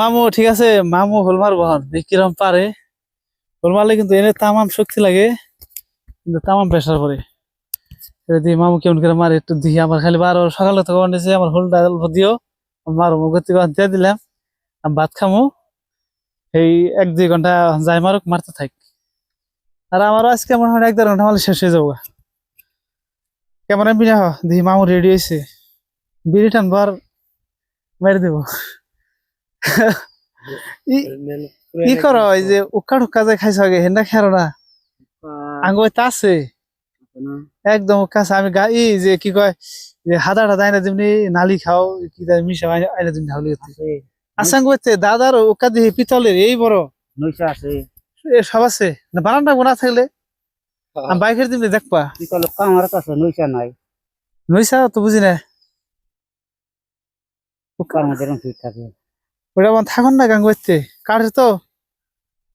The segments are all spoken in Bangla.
মামু, ঠিক আছে? মামু হোল বহন হন কিরম পারে। হোল মারলে কিন্তু এনে তামাম শক্তি লাগে, কিন্তু তামাম প্রেশার পরে দিয়ে মামু কেমন করে মারে একটু দিই আমার খালি বারো সকালে তো কমান্ডেছে আমার হোলটা অল্প দিও। মারো গতি দিয়ে দিলাম। আমি ভাত খামো। এই এক দুই ঘণ্টা যাই মারুক, মারতে থাক। আর আমারও আজকে মনে হয় এক দেড় ঘণ্টা মারলে শেষ হয়ে যাব কেমন বিনা হ দিই মামু রেডি হয়েছে। বিড়ি আর মেরে দেবো। কি করো ওই যে উক্কা যে খাইছ আগে হেন্দা খেয়ারো না? আঙ্গ আছে? একদম কাছে আমি গা ই যে কি কয় যে হাদা হাদা আইনা যেমনি নালি খাও কি মিশা আইনা- যেমনি হাউলি আসাঙ্গ হচ্ছে দাদার উক্কা দিয়ে পিতলের এই বড়? নৈশা আছে। এ সব আছে? না বানানটা গোনা থাকলে? আমি বাইকের দিন দেখবা। কামার কাছে নৈশা নাই। নইসা তো বুঝি না। কার মধ্যে ফিট থাকে। ওটা আমার থাকুন না গাঙ্গ হচ্ছে কাঠের তো?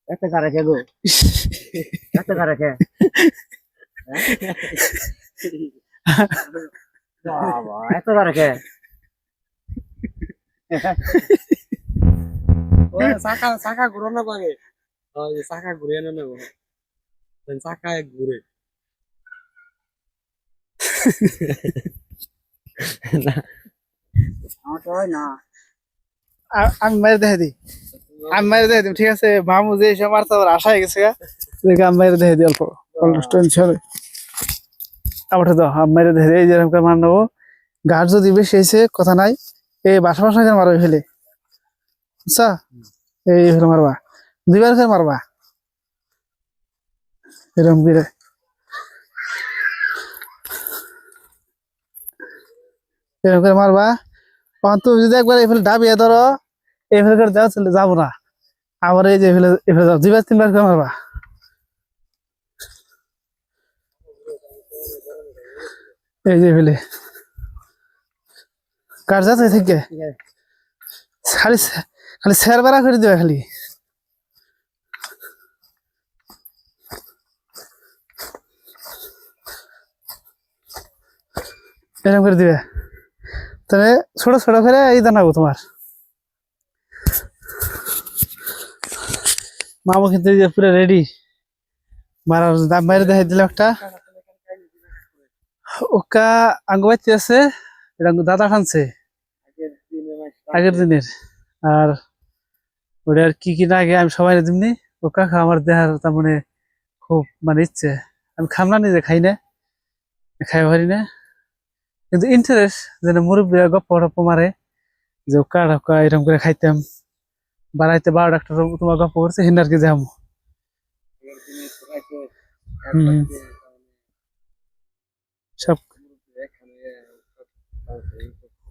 এত কারে কে গো। এত কারে কে বাবা এত কারে কে ওই চাকা চাকা ঘুরানো লাগে ওই যে চাকা ঘুরিয়ে না চাকা এক ঘুরে। আমার তো হয় না। আমি মায়ের দেখে দিই। আমি মায়ের দেখে দিই, ঠিক আছে? মামু যে এসে মারতে আবার আশা হয়ে গেছে। দেখে দেখে দিই অল্প অল্প টেনশন আবার তো আমি মায়ের দেখে দিই যেরকম মার নেব। গাছ যদি বেশি এসে কথা নাই। এই বাসা বাসা করে মারবে ফেলে বুঝছা? এই ফেলে মারবা। দুইবার করে মারবা। এরকম এরকম করে মারবা। তুমি যদি একবার এফেলে ডাবিয়ে ধরো এফেলে করে দেওয়া চলে যাব না। আবার এই যে এফেলে এফেলে যাও। দুইবার তিনবার করে মারবা। এই যে এফেলে কার যাচ্ছে থেকে? খালি খালি স্যার বেড়া করে দেবে খালি। এরকম করে দিবে। তাহলে ছোট ছোট করে এই দানাবো তোমার। মামু কিন্তু পুরো রেডি মারার দাম বাইরে দেখাই দিল একটা। ওকা আঙ্গবাইতে আছে। দাদা খানছে আগের দিনের। আর ওটা আর কি কি না আগে আমি সবাই দিমনি। ওকা খা, আমার দেহার তার মানে খুব মানে ইচ্ছে। আমি খাম না নিজে, খাই না। খাই পারি না। কিন্তু ইন্টারেস্ট যেন মুরব্বী গপ্প টপ্প মারে যে ঢক্কা এরকম করে খাইতাম। বাড়াইতে বারো ডাক্তার তোমার গপ্প করছে হিন্দার কে যাব সব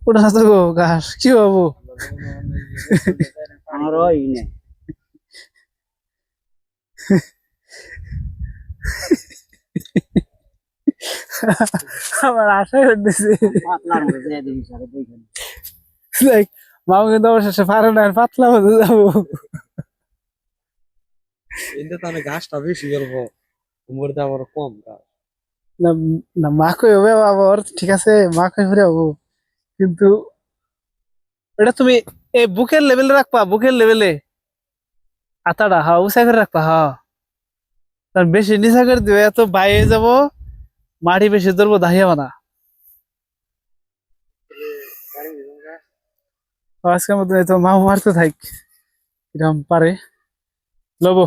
ওটা না তো গো ঘাস কি হব আমার মধ্যে দুইখানে। দেখ মামু কিন্তু অবশেষে পারে না পাতলা মতো যাব। এতে তাহলে ঘাসটা বেশি গেলব উমরতে আবার কম ঘাস না না মা হবে আবার ঠিক আছে মা কই ফিরে হব কিন্তু এটা তুমি এই বুকের লেভেলে রাখবা বুকের লেভেলে। আতাটা হা উঁচা করে রাখবা হা। তার বেশি নিচা করে দিবে এত বাইরে যাব। মাটি বেশি ধরবো দাহিয়া বানা আজকের মতো মা মারতে থাক এরকম পারে। লবো।